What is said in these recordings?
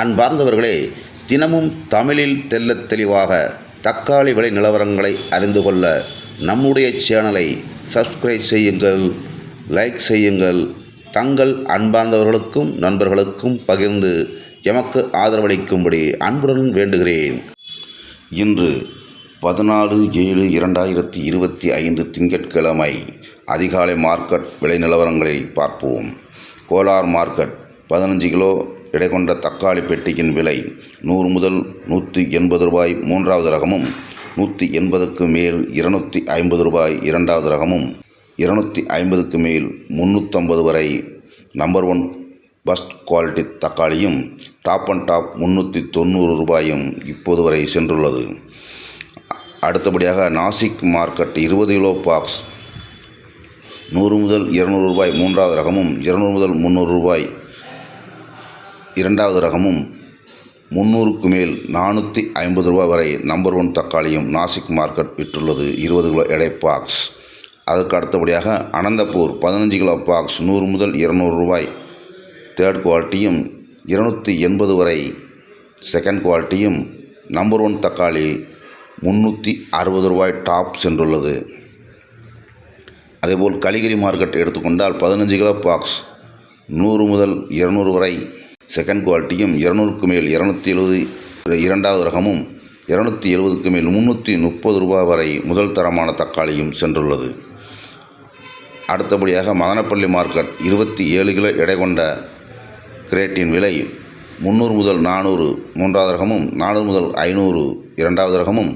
அன்பார்ந்தவர்களே தினமும் தமிழில் தெள்ளத் தெளிவாக தக்காளி விலை நிலவரங்களை அறிந்து கொள்ள நம்முடைய சேனலை சப்ஸ்கிரைப் செய்யுங்கள் லைக் செய்யுங்கள். தங்கள் அன்பார்ந்தவர்களுக்கும் நண்பர்களுக்கும் பகிர்ந்து எமக்கு ஆதரவளிக்கும்படி அன்புடன் வேண்டுகிறேன். இன்று பதினாலு ஏழு இரண்டாயிரத்தி இருபத்தி ஐந்து திங்கட்கிழமை அதிகாலை மார்க்கெட் விலை நிலவரங்களை பார்ப்போம். கோலார் மார்க்கெட் பதினஞ்சு கிலோ எடை கொண்ட தக்காளி பெட்டியின் விலை நூறு முதல் நூற்றி எண்பது ரூபாய் மூன்றாவது ரகமும் நூற்றி எண்பதுக்கு மேல் இருநூற்றி ஐம்பது ரூபாய் இரண்டாவது ரகமும் இருநூற்றி ஐம்பதுக்கு மேல் முந்நூற்றம்பது வரை நம்பர் ஒன் ஃபஸ்ட் குவாலிட்டி தக்காளியும் டாப் அண்ட் டாப் முந்நூற்றி தொண்ணூறு ரூபாயும் இப்போது வரை சென்றுள்ளது. அடுத்தபடியாக நாசிக் மார்க்கெட் இருபது கிலோ பாக்ஸ் நூறு முதல் இருநூறு ரூபாய் மூன்றாவது ரகமும் இருநூறு முதல் முந்நூறு ரூபாய் இரண்டாவது ரகமும் முந்நூறுக்கு மேல் நானூற்றி ஐம்பது ரூபாய் வரை நம்பர் ஒன் தக்காளியும் நாசிக் மார்க்கெட் விற்றுள்ளது. இருபது கிலோ எடை பாக்ஸ் அதற்கு அடுத்தபடியாக அனந்தபூர் பதினஞ்சு கிலோ பாக்ஸ் நூறு முதல் இருநூறு ரூபாய். தேர்ட் குவாலிட்டியும் இருநூற்றி எண்பது வரை செகண்ட் குவாலிட்டியும் நம்பர் ஒன் தக்காளி முந்நூற்றி அறுபது ரூபாய் டாப் சென்றுள்ளது. அதேபோல் கலிகிரி மார்க்கெட் எடுத்துக்கொண்டால் பதினஞ்சு கிலோ பாக்ஸ் நூறு முதல் இருநூறு வரை செகண்ட் குவாலிட்டியும் இருநூறுக்கு மேல் இரநூத்தி எழுபது இரண்டாவது ரகமும் இருநூற்றி எழுபதுக்கு மேல் முந்நூற்றி முப்பது ரூபாய் வரை முதல் தரமான தக்காளியும் சென்றுள்ளது. அடுத்தபடியாக மதனப்பள்ளி மார்க்கெட் இருபத்தி ஏழு கிலோ எடை கொண்ட கிரேட்டின் விலை முந்நூறு முதல் நானூறு மூன்றாவது ரகமும் நானூறு முதல் ஐநூறு இரண்டாவது ரகமும்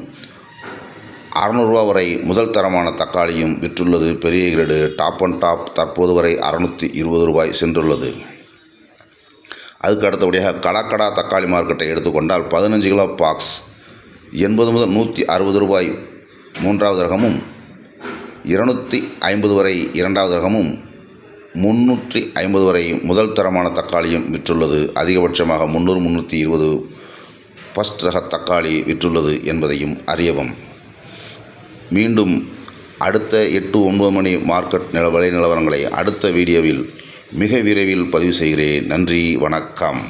அறநூறுரூவா வரை முதல் தரமான தக்காளியும் விற்றுள்ளது. பெரிய கிரேடு டாப் அண்ட் டாப் தற்போது வரை அறநூற்றி இருபது ரூபாய் சென்றுள்ளது. அதுக்கு அடுத்தபடியாக கலக்கடா தக்காளி மார்க்கெட்டை எடுத்துக்கொண்டால் பதினஞ்சு கிலோ பாக்ஸ் எண்பது முதல் நூற்றி அறுபது ரூபாய் மூன்றாவது ரகமும் இருநூற்றி ஐம்பது வரை இரண்டாவது ரகமும் முந்நூற்றி ஐம்பது வரை முதல் தரமான தக்காளியும் விற்றுள்ளது. அதிகபட்சமாக முந்நூறு முந்நூற்றி இருபது ஃபஸ்ட் ரக தக்காளி விற்றுள்ளது என்பதையும் அறியவும். மீண்டும் அடுத்த எட்டு ஒன்பது மணி மார்க்கெட் நில விலை நிலவரங்களை அடுத்த வீடியோவில் மிக விரைவில் பதிவு செய்கிறேன். நன்றி வணக்கம்.